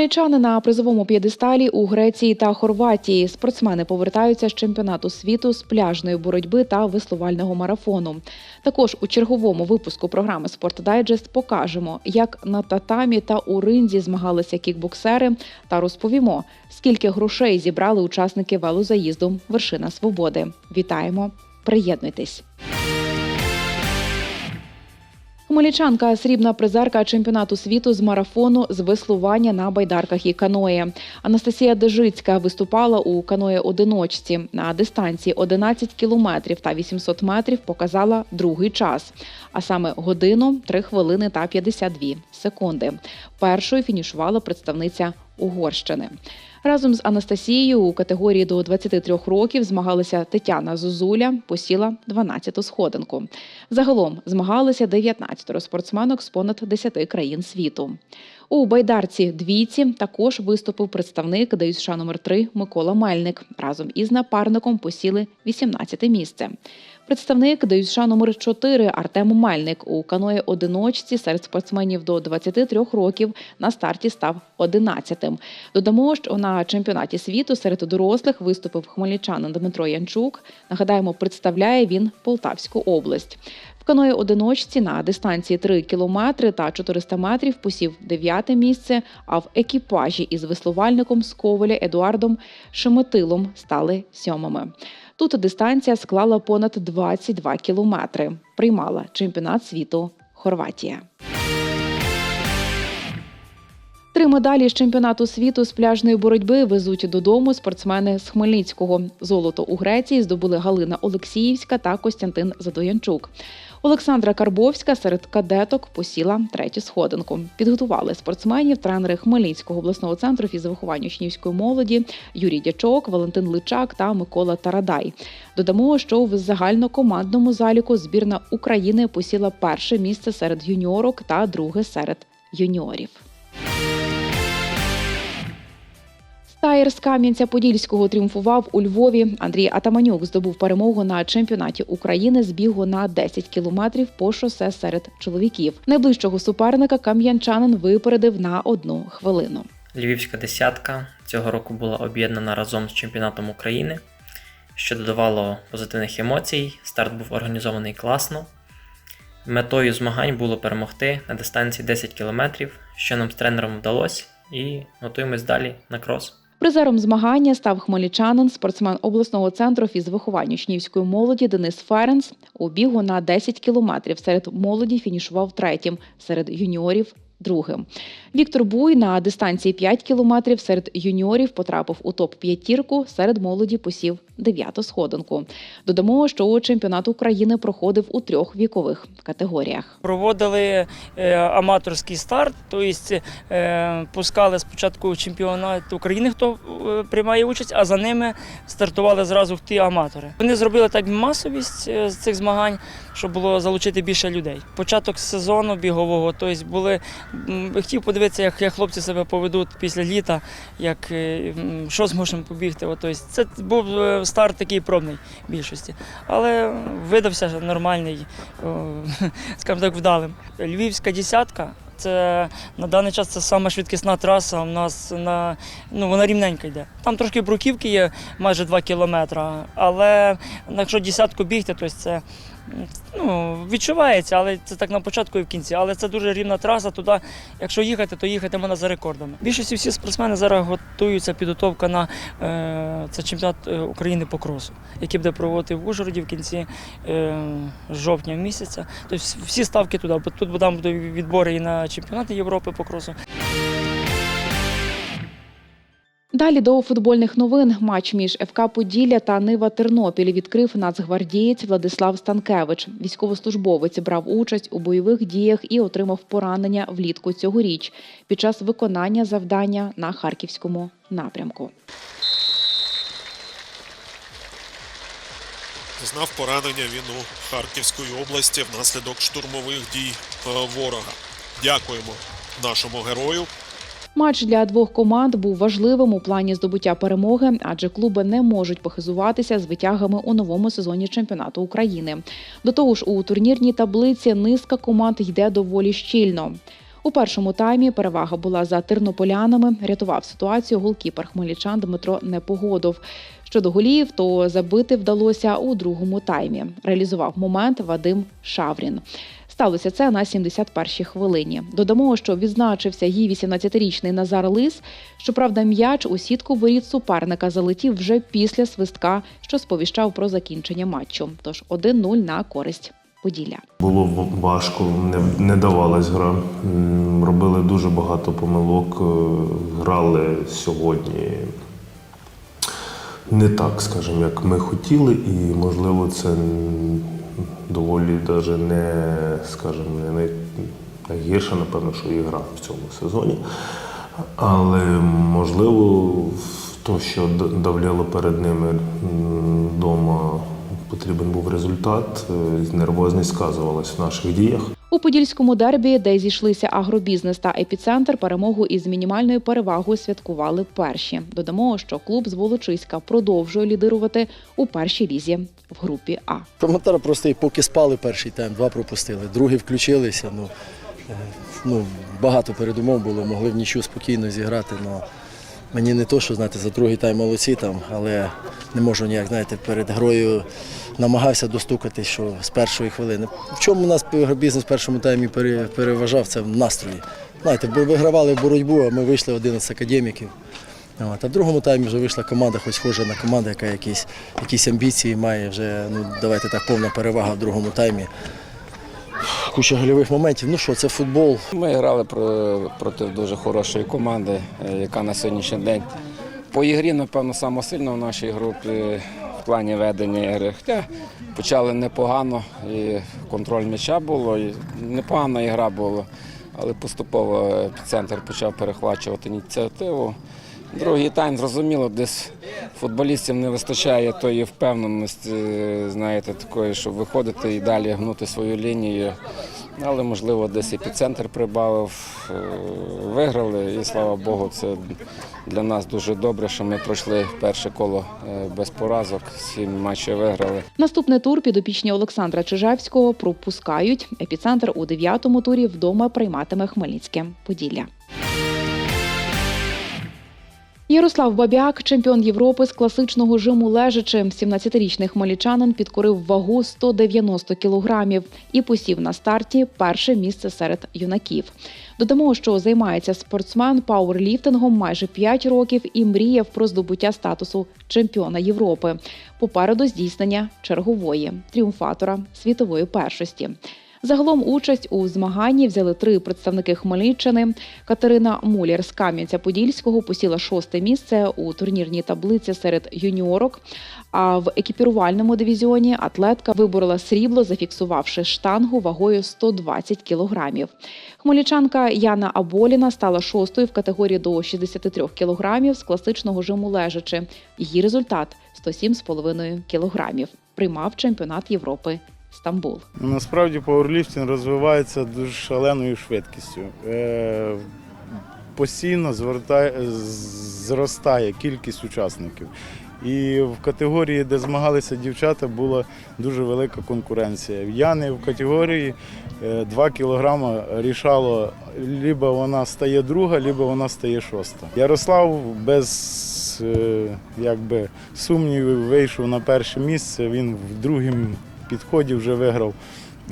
Хмельничани на призовому п'єдесталі у Греції та Хорватії. Спортсмени повертаються з чемпіонату світу з пляжної боротьби та веслувального марафону. Також у черговому випуску програми «Спортдайджест» покажемо, як на татамі та у ринзі змагалися кікбоксери, та розповімо, скільки грошей зібрали учасники велозаїзду Вершина Свободи. Вітаємо! Приєднуйтесь! Хмельничанка срібна призерка чемпіонату світу з марафону з веслування на байдарках і каної. Анастасія Дежицька виступала у каної одиночці на дистанції 11 кілометрів та 800 метрів. Показала другий час, а саме годину, 3 хвилини та 52 секунди. Першою фінішувала представниця Угорщини. Разом з Анастасією у категорії до 23 років змагалися Тетяна Зозуля, посіла 12-ту сходинку. Загалом змагалися 19 спортсменок з понад 10 країн світу. У байдарці двійці також виступив представник ДЮСШ номер 3 Микола Мельник. Разом із напарником посіли 18 місце. Представник ДЮСШ номер 4 Артем Мельник у каної одиночці серед спортсменів до 23 років на старті став 11-тим. Додамо, що на чемпіонаті світу серед дорослих виступив хмельничанин Дмитро Янчук. Нагадаємо, представляє він Полтавську область. В каної одиночці на дистанції 3 кілометри та 400 метрів посів дев'яте місце, а в екіпажі із веслувальником з Коваля Едуардом Шеметилом стали сьомими. Тут дистанція склала понад 22 кілометри. Приймала чемпіонат світу Хорватія. Три медалі з чемпіонату світу з пляжної боротьби везуть додому спортсмени з Хмельницького. Золото у Греції здобули Галина Олексіївська та Костянтин Задоянчук. Олександра Карбовська серед кадеток посіла третю сходинку. Підготували спортсменів тренери Хмельницького обласного центру фізвиховання учнівської молоді Юрій Дячок, Валентин Личак та Микола Тарадай. Додамо, що в загальнокомандному заліку збірна України посіла перше місце серед юніорок та друге серед юніорів. Стаєр з Кам'янця-Подільського тріумфував у Львові. Андрій Атаманюк здобув перемогу на чемпіонаті України з бігу на 10 кілометрів по шосе серед чоловіків. Найближчого суперника кам'янчанин випередив на одну хвилину. Львівська десятка цього року була об'єднана разом з чемпіонатом України, що додавало позитивних емоцій. Старт був організований класно. Метою змагань було перемогти на дистанції 10 км, що нам з тренером вдалося, і готуємось далі на крос. Призером змагання став хмельничанин, спортсмен обласного центру фізвиховання учнівської молоді Денис Ференс. У бігу на 10 кілометрів серед молоді фінішував третім, серед юніорів другим. Віктор Буй на дистанції 5 кілометрів серед юніорів потрапив у топ п'ятірку серед молоді посів дев'яту сходинку. Додамо, що чемпіонат України проходив у трьох вікових категоріях. Проводили е, аматорський старт, тобто пускали спочатку чемпіонат України, хто е, приймає участь, а за ними стартували зразу ті аматори. Вони зробили так масовість з цих змагань, щоб було залучити більше людей. Початок сезону бігового, тобто були хотів подивитися, як, як хлопці себе поведуть після літа, як е, що зможемо побігти. Тобто, це був е, старт такий пробний в більшості, але видався нормальний. скажімо так, вдалим. Львівська десятка. Це на даний час це сама швидкісна траса. У нас на ну вона рівненька йде. Там трошки бруківки є, майже 2 кілометри. Але якщо десятку бігти, то це ну, відчувається, але це так на початку і в кінці. Але це дуже рівна траса. Туди, якщо їхати, то їхати можна за рекордами. Більшості всі спортсмени зараз готуються підготовка на е, це чемпіонат е, України по кросу, який буде проводити в Ужгороді в кінці е, жовтня місяця. Тобто всі ставки туди, бо тут там будуть відбори і на чемпіонати Європи по кросу. Далі до футбольних новин матч між ФК Поділля та Нива Тернопіль відкрив нацгвардієць Владислав Станкевич. Військовослужбовець брав участь у бойових діях і отримав поранення влітку цьогоріч під час виконання завдання на харківському напрямку. Знав поранення він у Харківської області внаслідок штурмових дій е, ворога. Дякуємо нашому герою. Матч для двох команд був важливим у плані здобуття перемоги, адже клуби не можуть похизуватися з витягами у новому сезоні чемпіонату України. До того ж, у турнірній таблиці низка команд йде доволі щільно. У першому таймі перевага була за тернополянами. Рятував ситуацію голкіпер хмельничан Дмитро Непогодов. Щодо голів, то забити вдалося у другому таймі. Реалізував момент Вадим Шаврін. Сталося це на 71-й хвилині. Додамо, що відзначився її 18-річний Назар Лис. Щоправда, м'яч у сітку воріт суперника залетів вже після свистка, що сповіщав про закінчення матчу. Тож 1-0 на користь Поділля. Було важко, не, не давалась гра. Робили дуже багато помилок. е, Грали сьогодні не так, скажімо, як ми хотіли, і можливо це доволі даже не, скажімо, не найгірша, напевно, що і гра в цьому сезоні. Але можливо, то, що давляло перед ними вдома, потрібен був результат, е, нервозність сказувалась в наших діях. Подільському дербі, де зійшлися агробізнес та епіцентр, перемогу із мінімальною перевагою святкували перші. Додамо, що клуб з Волочиська продовжує лідирувати у першій лізі в групі А. Коментар простий, поки спали перший тайм, два пропустили, другий включилися. Ну, е, ну, багато передумов було, могли в нічу спокійно зіграти. Ну, мені не то, що знаєте, за другий тайм молодці там, але не можу ніяк, знаєте, перед грою намагався достукатись, що з першої хвилини. В чому у нас бізнес в першому таймі пере- переважав, це в настрої. Знаєте, вигравали боротьбу, а ми вийшли 11 академіків. От, а в другому таймі вже вийшла команда, хоч схожа на команду, яка якісь, якісь амбіції має. Вже ну давайте так повна перевага в другому таймі. Куча гольових моментів. Ну що, це футбол. Ми грали про- проти дуже хорошої команди, е, яка на сьогоднішній день по ігрі, напевно, саме сильно в нашій групі в плані ведення ігри. Хоча почали непогано, і контроль м'яча було, і непогана ігра була, але поступово епіцентр почав перехвачувати ініціативу. Другий тайм, зрозуміло, десь футболістів не вистачає тої впевненості, знаєте, такої, щоб виходити і далі гнути свою лінію. Але, можливо, десь епіцентр прибавив, е, виграли, і слава Богу, це для нас дуже добре, що ми пройшли перше коло е, без поразок, сім матчів виграли. Наступний тур підопічні Олександра Чижевського пропускають. Епіцентр у дев'ятому турі вдома прийматиме Хмельницьке Поділля. Ярослав Бабяк, чемпіон Європи з класичного жиму лежачи. 17-річний хмельничанин підкорив вагу 190 кілограмів і посів на старті перше місце серед юнаків. Додамо, що займається спортсмен пауерліфтингом майже 5 років і мріяв про здобуття статусу чемпіона Європи. Попереду здійснення чергової тріумфатора світової першості. Загалом участь у змаганні взяли три представники Хмельниччини. Катерина Муляр з Кам'янця-Подільського посіла шосте місце у турнірній таблиці серед юніорок. А в екіпірувальному дивізіоні атлетка виборола срібло, зафіксувавши штангу вагою 120 кілограмів. Хмельничанка Яна Аболіна стала шостою в категорії до 63 кілограмів з класичного жиму лежачи. Її результат 107,5 кілограмів. Приймав чемпіонат Європи Стамбул. Насправді пауерліфтинг розвивається дуже шаленою швидкістю. Е, постійно звертає, зростає кількість учасників. І в категорії, де змагалися дівчата, була дуже велика конкуренція. В Яни в категорії 2 кілограма рішало, либо вона стає друга, либо вона стає шоста. Ярослав без е, якби, сумнівів вийшов на перше місце. Він в другому підході вже виграв.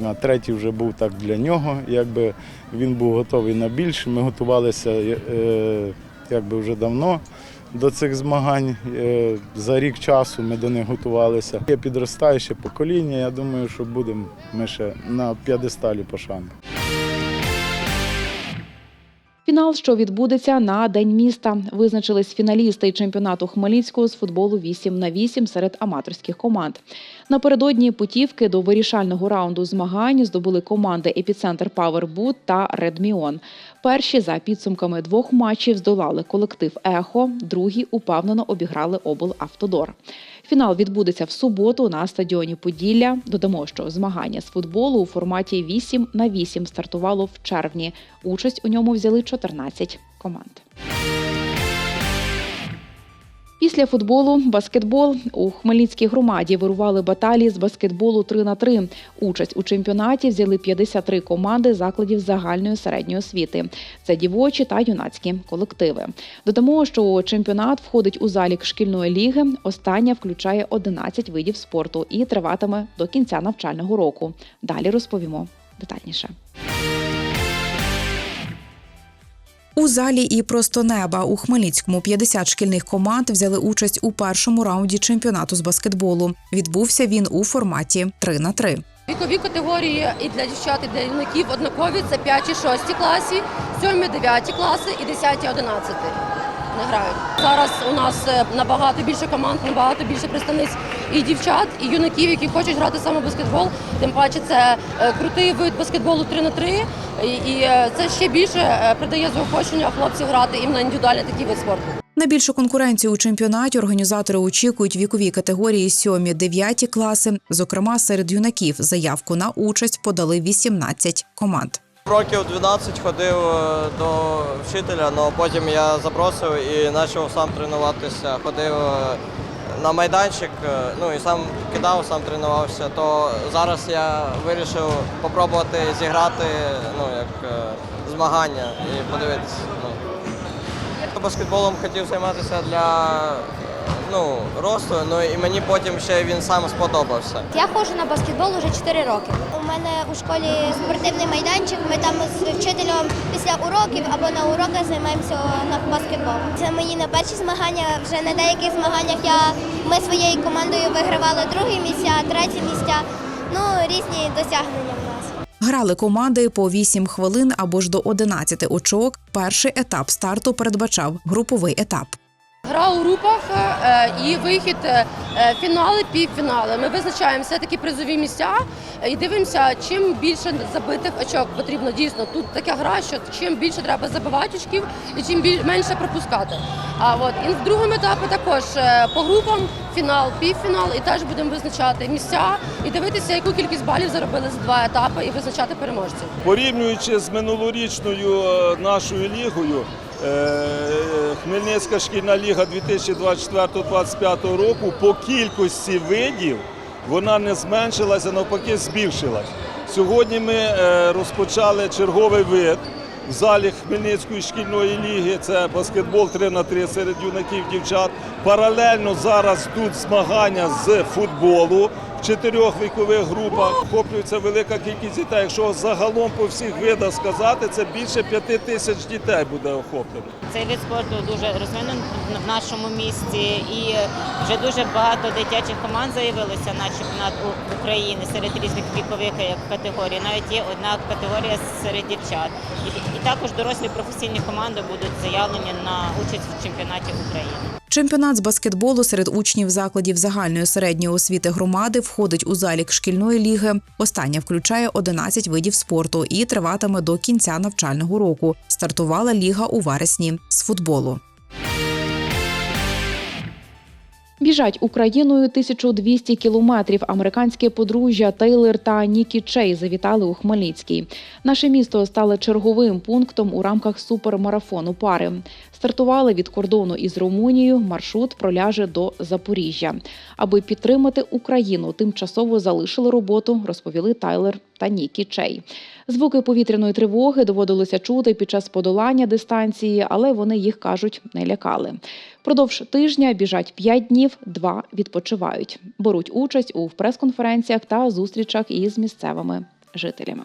А третій вже був так для нього. Якби він був готовий на більше. Ми готувалися е, якби вже давно до цих змагань. Е, за рік часу ми до них готувалися. Є підростаюче покоління. Я думаю, що будемо ми ще на п'єдесталі пошани. Фінал, що відбудеться на День міста, визначились фіналісти чемпіонату Хмельницького з футболу 8 на 8 серед аматорських команд. Напередодні путівки до вирішального раунду змагань здобули команди Епіцентр Павербут та Редміон. Перші за підсумками двох матчів здолали колектив Ехо, другі упевнено обіграли облавтодор. Фінал відбудеться в суботу на стадіоні Поділля. Додамо, що змагання з футболу у форматі 8 на 8 стартувало в червні. Участь у ньому взяли 14 команд. Після футболу баскетбол у Хмельницькій громаді вирували баталії з баскетболу 3 на 3 Участь у чемпіонаті взяли 53 команди закладів загальної середньої освіти. Це дівочі та юнацькі колективи. Додамо, що чемпіонат входить у залік шкільної ліги. Остання включає 11 видів спорту і триватиме до кінця навчального року. Далі розповімо детальніше. У залі і просто неба. У Хмельницькому 50 шкільних команд взяли участь у першому раунді чемпіонату з баскетболу. Відбувся він у форматі 3 на 3 Вікові категорії і для дівчат, і для юнаків однакові. Це 5 і 6 класі, 7 9 класи і 10 11 не грають. Зараз у нас е, набагато більше команд, набагато більше представниць і дівчат, і юнаків, які хочуть грати саме баскетбол. Тим паче це е, крутий вид баскетболу 3 на 3 і, е, це ще більше придає заохочення хлопців грати іменно індивідуальний такий вид спорту. Найбільшу конкуренцію у чемпіонаті організатори очікують вікові категорії 7-9 класи. Зокрема, серед юнаків заявку на участь подали 18 команд. Років 12 ходив е, до вчителя, але потім я запросив і почав сам тренуватися. Ходив е, на майданчик, е, ну і сам кидав, сам тренувався. То зараз я вирішив спробувати зіграти ну, як змагання і подивитися. Ну. Баскетболом хотів займатися для ну, росту, ну і мені потім ще він сам сподобався. Я ходжу на баскетбол уже 4 роки. У мене у школі спортивний майданчик. Ми там з вчителем після уроків або на уроках займаємося на баскетбол. Це мої не перші змагання. Вже на деяких змаганнях я ми своєю командою вигравали другі місця, треті місця. Ну різні досягнення. Грали команди по 8 хвилин або ж до 11 очок. Перший етап старту передбачав груповий етап. Гра у групах е, і вихід е, е, фінали, півфінали. Ми визначаємо все таки призові місця е, і дивимося, чим більше забитих очок потрібно дійсно. Тут така гра, що чим більше треба забивати очків і чим біль- менше пропускати. А от і в другому етапі також е, по групам фінал, півфінал, і теж будемо визначати місця і дивитися, яку кількість балів заробили за два етапи, і визначати переможців. Порівнюючи з минулорічною е, нашою лігою, е, Хмельницька шкільна ліга 2024-2025 року по кількості видів вона не зменшилася, навпаки, збільшилась. Сьогодні ми е, розпочали черговий вид в залі Хмельницької шкільної ліги. Це баскетбол 3 на 3 серед юнаків дівчат. Паралельно зараз тут змагання з футболу в чотирьох вікових групах. Охоплюється велика кількість дітей. Якщо загалом по всіх видах сказати, це більше п'яти тисяч дітей буде охоплено. Цей вид спорту дуже розвинений в нашому місті і вже дуже багато дитячих команд заявилося на чемпіонат України серед різних вікових категорій. Навіть є одна категорія серед дівчат. І також дорослі професійні команди будуть заявлені на участь в чемпіонаті України. Чемпіонат з баскетболу серед учнів закладів загальної середньої освіти громади входить у залік шкільної ліги. Остання включає 11 видів спорту і триватиме до кінця навчального року. Стартувала ліга у вересні з футболу. Біжать Україною 1200 кілометрів. Американське подружжя Тейлор та Нікі Чей завітали у Хмельницький. Наше місто стало черговим пунктом у рамках супермарафону пари. Стартували від кордону із Румунією. Маршрут проляже до Запоріжжя. Аби підтримати Україну, тимчасово залишили роботу, розповіли Тайлер та Нікі Чей. Звуки повітряної тривоги доводилося чути під час подолання дистанції, але вони їх кажуть не лякали. Продовж тижня біжать 5 днів, два відпочивають. Беруть участь у прес-конференціях та зустрічах із місцевими жителями.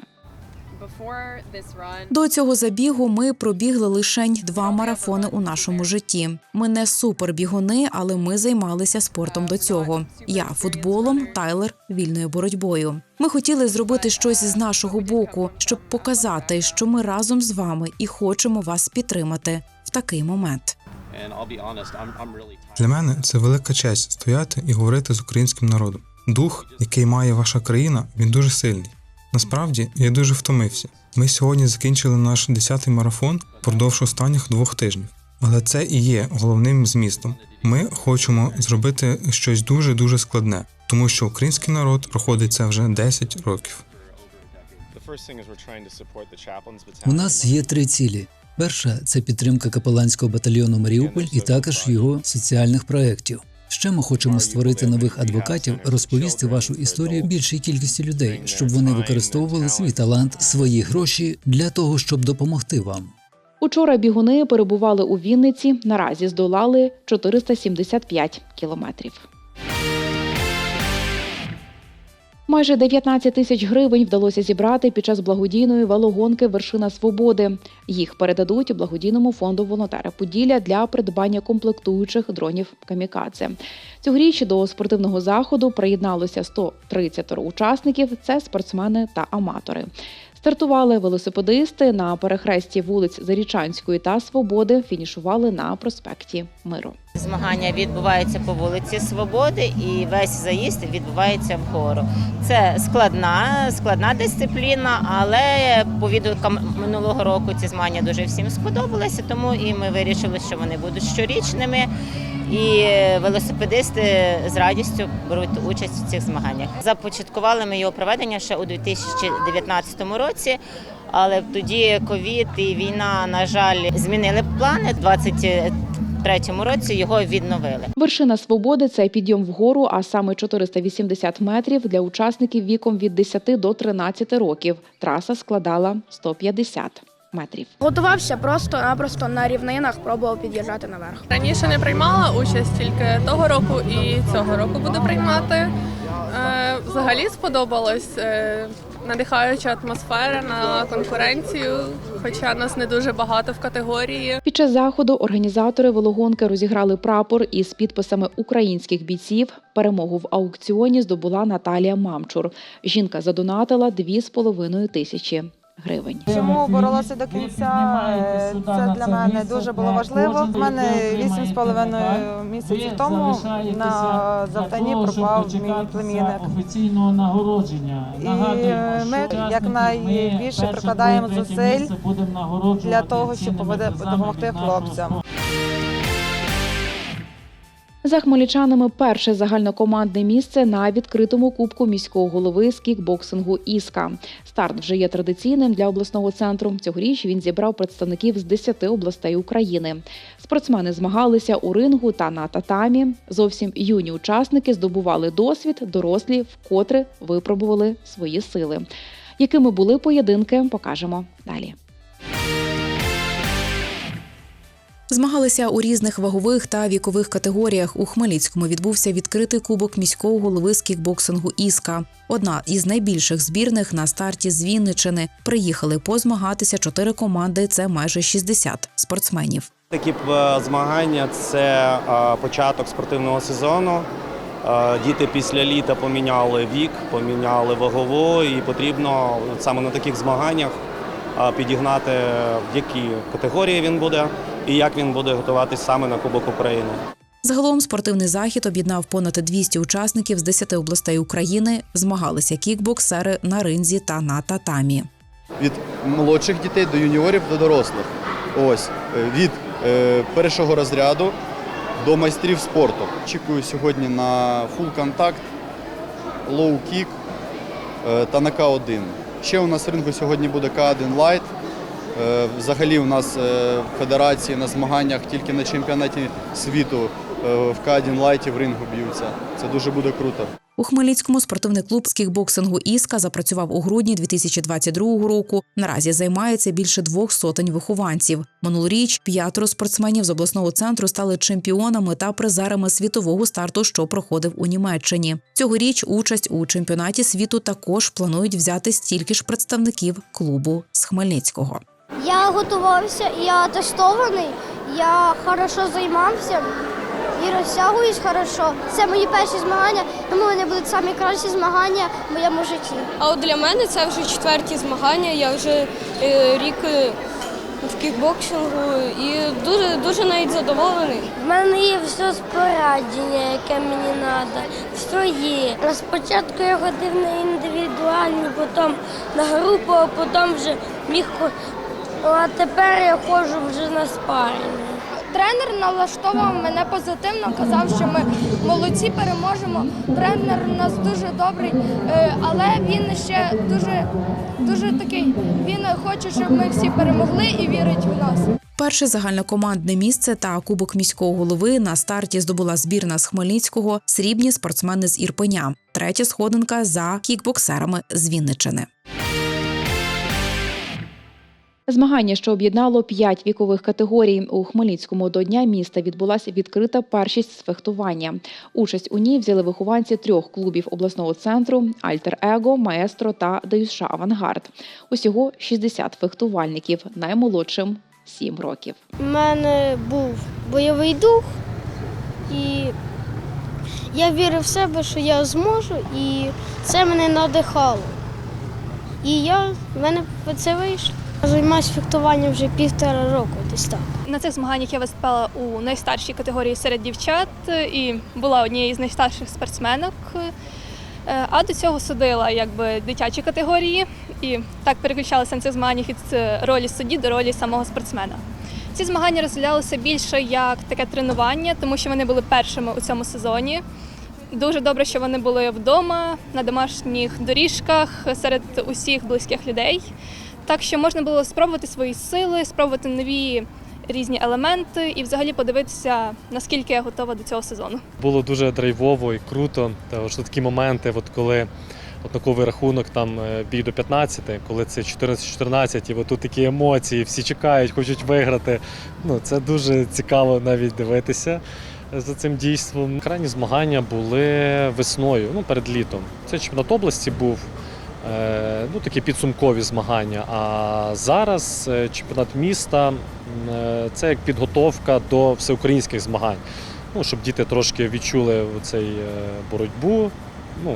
До цього забігу ми пробігли лишень два марафони у нашому житті. Ми не супербігуни, але ми займалися спортом до цього. Я футболом, Тайлер вільною боротьбою. Ми хотіли зробити щось з нашого боку, щоб показати, що ми разом з вами і хочемо вас підтримати в такий момент. Для мене це велика честь стояти і говорити з українським народом. Дух, який має ваша країна, він дуже сильний. Насправді я дуже втомився. Ми сьогодні закінчили наш 10-й марафон впродовж останніх двох тижнів. Але це і є головним змістом. Ми хочемо зробити щось дуже дуже складне, тому що український народ проходить це вже 10 років. У нас є три цілі: Перша це підтримка капеланського батальйону Маріуполь і також його соціальних проєктів. Ще ми хочемо створити нових адвокатів, розповісти вашу історію більшій кількості людей, щоб вони використовували свій талант, свої гроші для того, щоб допомогти вам. Учора бігуни перебували у Вінниці. Наразі здолали 475 кілометрів. Майже 19 тисяч гривень вдалося зібрати під час благодійної велогонки Вершина свободи. Їх передадуть благодійному фонду волонтера Поділля для придбання комплектуючих дронів камікадзе. Цьогоріч до спортивного заходу приєдналося 130 учасників. Це спортсмени та аматори. Стартували велосипедисти на перехресті вулиць Зарічанської та Свободи. Фінішували на проспекті Миру. Змагання відбуваються по вулиці Свободи і весь заїзд відбувається вгору. Це складна, складна дисципліна, але по відгукам минулого року ці змагання дуже всім сподобалися, тому і ми вирішили, що вони будуть щорічними. І велосипедисти з радістю беруть участь у цих змаганнях. Започаткували ми його проведення ще у 2019 році, але тоді ковід і війна, на жаль, змінили плани. У 2023 році його відновили. Вершина свободи це підйом вгору, а саме 480 метрів для учасників віком від 10 до 13 років. Траса складала 150 метрів. Готувався просто-напросто на рівнинах, пробував під'їжджати наверх. Раніше не приймала участь тільки того року і цього року буду приймати. Е, Взагалі сподобалось е, надихаюча атмосфера на конкуренцію, хоча нас не дуже багато в категорії. Під час заходу організатори велогонки розіграли прапор із підписами українських бійців. Перемогу в аукціоні здобула Наталія Мамчур. Жінка задонатила 2,5 тисячі гривень. Чому боролася до кінця? Це для мене дуже було важливо. У мене вісім з половиною місяців тому на завданні пропав мій племінник. офіційного нагородження. І ми якнайбільше прикладаємо зусиль для того, щоб допомогти хлопцям. За хмельничанами перше загальнокомандне місце на відкритому кубку міського голови з кікбоксингу Іска. Старт вже є традиційним для обласного центру. Цьогоріч він зібрав представників з 10 областей України. Спортсмени змагалися у рингу та на татамі. Зовсім юні учасники здобували досвід, дорослі вкотре випробували свої сили. Якими були поєдинки, покажемо далі. Змагалися у різних вагових та вікових категоріях. У Хмельницькому відбувся відкритий кубок міського голови з кікбоксингу Іска. Одна із найбільших збірних на старті з Вінничини. Приїхали позмагатися чотири команди. Це майже 60 спортсменів. Такі е, змагання це е, початок спортивного сезону. Е, Діти після літа поміняли вік, поміняли вагову, і потрібно саме на таких змаганнях підігнати, в якій категорії він буде і як він буде готуватись саме на Кубок України. Загалом спортивний захід об'єднав понад 200 учасників з 10 областей України. Змагалися кікбоксери на ринзі та на татамі. від молодших дітей до юніорів до дорослих. Ось е, від е, першого розряду до майстрів спорту. Очікую сьогодні на фул контакт, лоу кік е, та на К1. Ще у нас в рингу сьогодні буде К1 Light. Е, Взагалі у нас е, в федерації на змаганнях тільки на чемпіонаті світу е, в К1 в рингу б'ються. Це дуже буде круто. У Хмельницькому спортивний клуб з кікбоксингу Іска запрацював у грудні 2022 року. Наразі займається більше двох сотень вихованців. Минулоріч п'ятеро спортсменів з обласного центру стали чемпіонами та призерами світового старту, що проходив у Німеччині. Цьогоріч участь у чемпіонаті світу також планують взяти стільки ж представників клубу з Хмельницького. Я готувався, я тестований, я хорошо займався і розтягуюсь хорошо. Це мої перші змагання, тому вони будуть самі кращі змагання в моєму житті. А от для мене це вже четверті змагання. Я вже е, рік е, в кікбоксингу і дуже дуже навіть задоволений. В мене є все спорядження, яке мені треба, все є. Спочатку я ходив на індивідуальні, потім на групу, а потім вже міг. А тепер я ходжу вже на спарінг. Тренер налаштовував мене позитивно, казав, що ми молодці, переможемо. Тренер у нас дуже добрий, е, але він ще дуже, дуже такий. Він хоче, щоб ми всі перемогли і вірить в нас. Перше загальнокомандне місце та кубок міського голови на старті здобула збірна з Хмельницького, срібні спортсмени з Ірпеня. Третя сходинка за кікбоксерами з Вінничини. Змагання, що об'єднало п'ять вікових категорій у Хмельницькому до Дня міста, відбулася відкрита першість з фехтування. Участь у ній взяли вихованці трьох клубів обласного центру Альтер Его, Маестро та ДЮСШ Авангард. Усього 60 фехтувальників, наймолодшим 7 років. У мене був бойовий дух, і я вірив в себе, що я зможу, і це мене надихало. І я, в мене це вийшло. Займаюся фехтуванням вже півтора року, десь так. На цих змаганнях я виступала у найстаршій категорії серед дівчат і була однією з найстарших спортсменок. Е, А до цього судила якби дитячі категорії і так переключалася на цих змаганнях від е, ролі судді до ролі самого спортсмена. Ці змагання розділялися більше як таке тренування, тому що вони були першими у цьому сезоні. Дуже добре, що вони були вдома на домашніх доріжках серед усіх близьких людей. Так що можна було спробувати свої сили, спробувати нові різні елементи і взагалі подивитися, наскільки я готова до цього сезону. Було дуже драйвово і круто. Тому що такі моменти, от коли однаковий рахунок там е, бій до 15, коли це 14-14, і от тут такі емоції, всі чекають, хочуть виграти. Ну, це дуже цікаво навіть дивитися за цим дійством. Крайні змагання були весною, ну перед літом. Це чемпіонат області був. Е, Ну, такі підсумкові змагання. А зараз е, чемпіонат міста е, це як підготовка до всеукраїнських змагань ну, щоб діти трошки відчули цей боротьбу ну,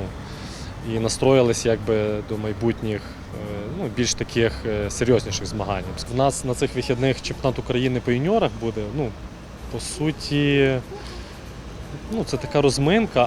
і настроїлися якби, до майбутніх ну, більш таких серйозніших змагань. В нас на цих вихідних чемпіонат України по юніорах буде. Ну, по суті, ну, це така розминка.